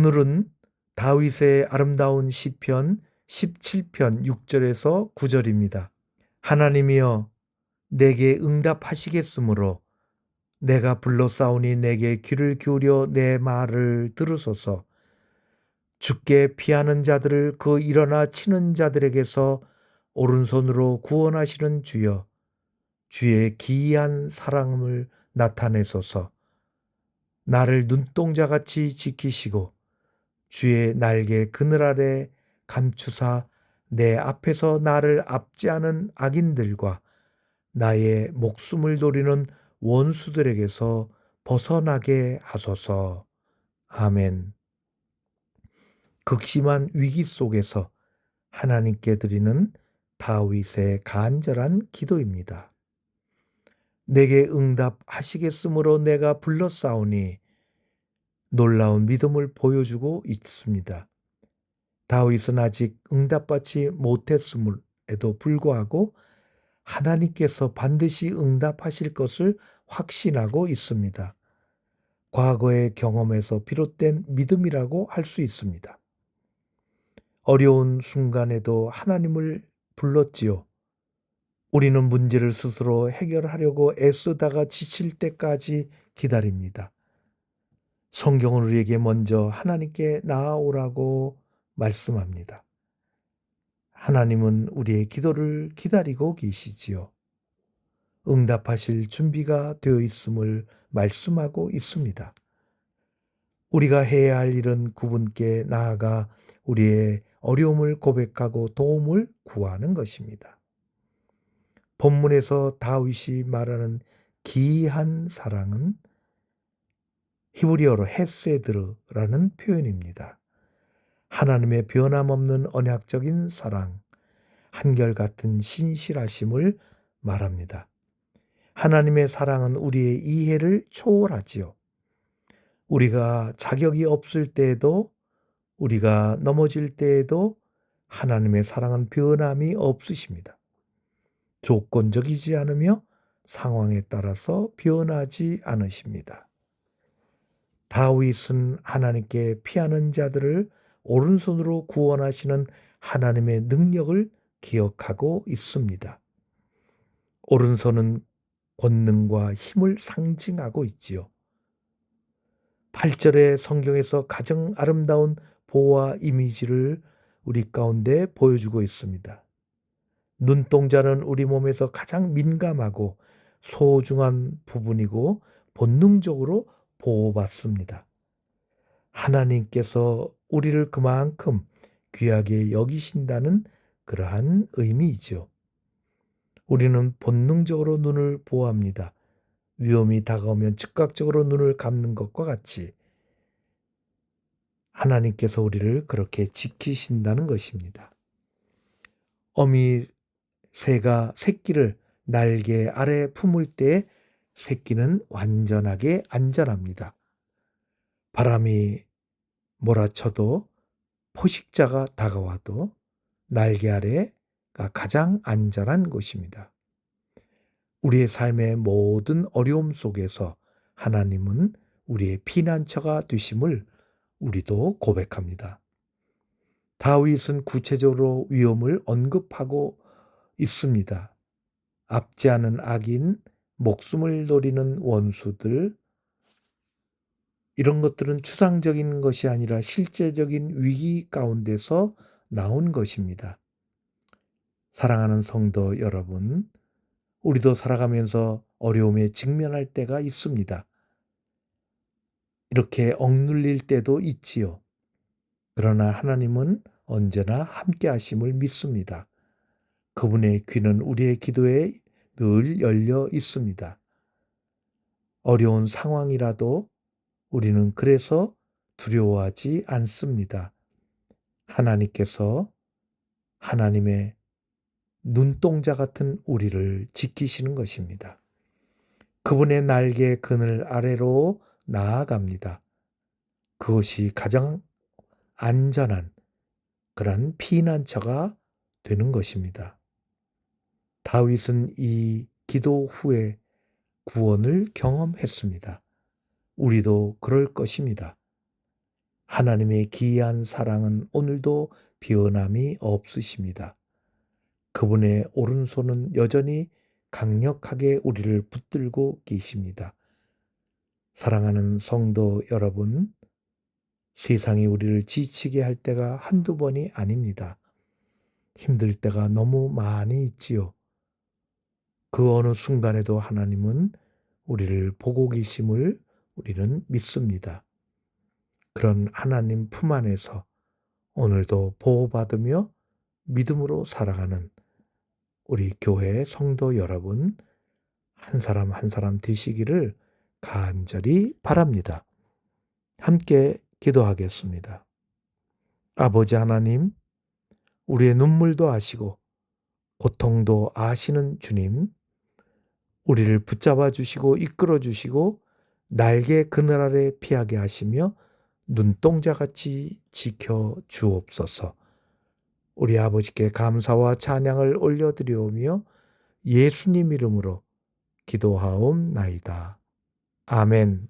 오늘은 다윗의 아름다운 시편 17편 6절에서 9절입니다. 하나님이여 내게 응답하시겠으므로 내가 불러싸우니 내게 귀를 기울여 내 말을 들으소서. 죽게 피하는 자들을 그 일어나 치는 자들에게서 오른손으로 구원하시는 주여 주의 기이한 사랑을 나타내소서. 나를 눈동자같이 지키시고 주의 날개 그늘 아래 감추사 내 앞에서 나를 압제하는 악인들과 나의 목숨을 노리는 원수들에게서 벗어나게 하소서. 아멘. 극심한 위기 속에서 하나님께 드리는 다윗의 간절한 기도입니다. 내게 응답하시겠으므로 내가 불렀사오니 놀라운 믿음을 보여주고 있습니다. 다윗은 아직 응답받지 못했음에도 불구하고 하나님께서 반드시 응답하실 것을 확신하고 있습니다. 과거의 경험에서 비롯된 믿음이라고 할 수 있습니다. 어려운 순간에도 하나님을 불렀지요. 우리는 문제를 스스로 해결하려고 애쓰다가 지칠 때까지 기다립니다. 성경은 우리에게 먼저 하나님께 나아오라고 말씀합니다. 하나님은 우리의 기도를 기다리고 계시지요. 응답하실 준비가 되어 있음을 말씀하고 있습니다. 우리가 해야 할 일은 그분께 나아가 우리의 어려움을 고백하고 도움을 구하는 것입니다. 본문에서 다윗이 말하는 기이한 사랑은 히브리어로 헤세드르라는 표현입니다. 하나님의 변함없는 언약적인 사랑, 한결같은 신실하심을 말합니다. 하나님의 사랑은 우리의 이해를 초월하지요. 우리가 자격이 없을 때에도 우리가 넘어질 때에도 하나님의 사랑은 변함이 없으십니다. 조건적이지 않으며 상황에 따라서 변하지 않으십니다. 다윗은 하나님께 피하는 자들을 오른손으로 구원하시는 하나님의 능력을 기억하고 있습니다. 오른손은 권능과 힘을 상징하고 있지요. 8절의 성경에서 가장 아름다운 보호와 이미지를 우리 가운데 보여주고 있습니다. 눈동자는 우리 몸에서 가장 민감하고 소중한 부분이고 본능적으로 보호받습니다. 하나님께서 우리를 그만큼 귀하게 여기신다는 그러한 의미이죠. 우리는 본능적으로 눈을 보호합니다. 위험이 다가오면 즉각적으로 눈을 감는 것과 같이 하나님께서 우리를 그렇게 지키신다는 것입니다. 어미 새가 새끼를 날개 아래 품을 때 새끼는 완전하게 안전합니다. 바람이 몰아쳐도 포식자가 다가와도 날개 아래가 가장 안전한 곳입니다. 우리의 삶의 모든 어려움 속에서 하나님은 우리의 피난처가 되심을 우리도 고백합니다. 다윗은 구체적으로 위험을 언급하고 있습니다. 압제하는 악인, 목숨을 노리는 원수들, 이런 것들은 추상적인 것이 아니라 실제적인 위기 가운데서 나온 것입니다. 사랑하는 성도 여러분, 우리도 살아가면서 어려움에 직면할 때가 있습니다. 이렇게 억눌릴 때도 있지요. 그러나 하나님은 언제나 함께 하심을 믿습니다. 그분의 귀는 우리의 기도에 늘 열려 있습니다. 어려운 상황이라도 우리는 그래서 두려워하지 않습니다. 하나님께서 하나님의 눈동자 같은 우리를 지키시는 것입니다. 그분의 날개 그늘 아래로 나아갑니다. 그것이 가장 안전한 그런 피난처가 되는 것입니다. 다윗은 이 기도 후에 구원을 경험했습니다. 우리도 그럴 것입니다. 하나님의 기이한 사랑은 오늘도 변함이 없으십니다. 그분의 오른손은 여전히 강력하게 우리를 붙들고 계십니다. 사랑하는 성도 여러분, 세상이 우리를 지치게 할 때가 한두 번이 아닙니다. 힘들 때가 너무 많이 있지요. 그 어느 순간에도 하나님은 우리를 보고 계심을 우리는 믿습니다. 그런 하나님 품 안에서 오늘도 보호받으며 믿음으로 살아가는 우리 교회 성도 여러분 한 사람 한 사람 되시기를 간절히 바랍니다. 함께 기도하겠습니다. 아버지 하나님, 우리의 눈물도 아시고 고통도 아시는 주님, 우리를 붙잡아 주시고 이끌어 주시고 날개 그늘 아래 피하게 하시며 눈동자 같이 지켜 주옵소서. 우리 아버지께 감사와 찬양을 올려드리오며 예수님 이름으로 기도하옵나이다. 아멘.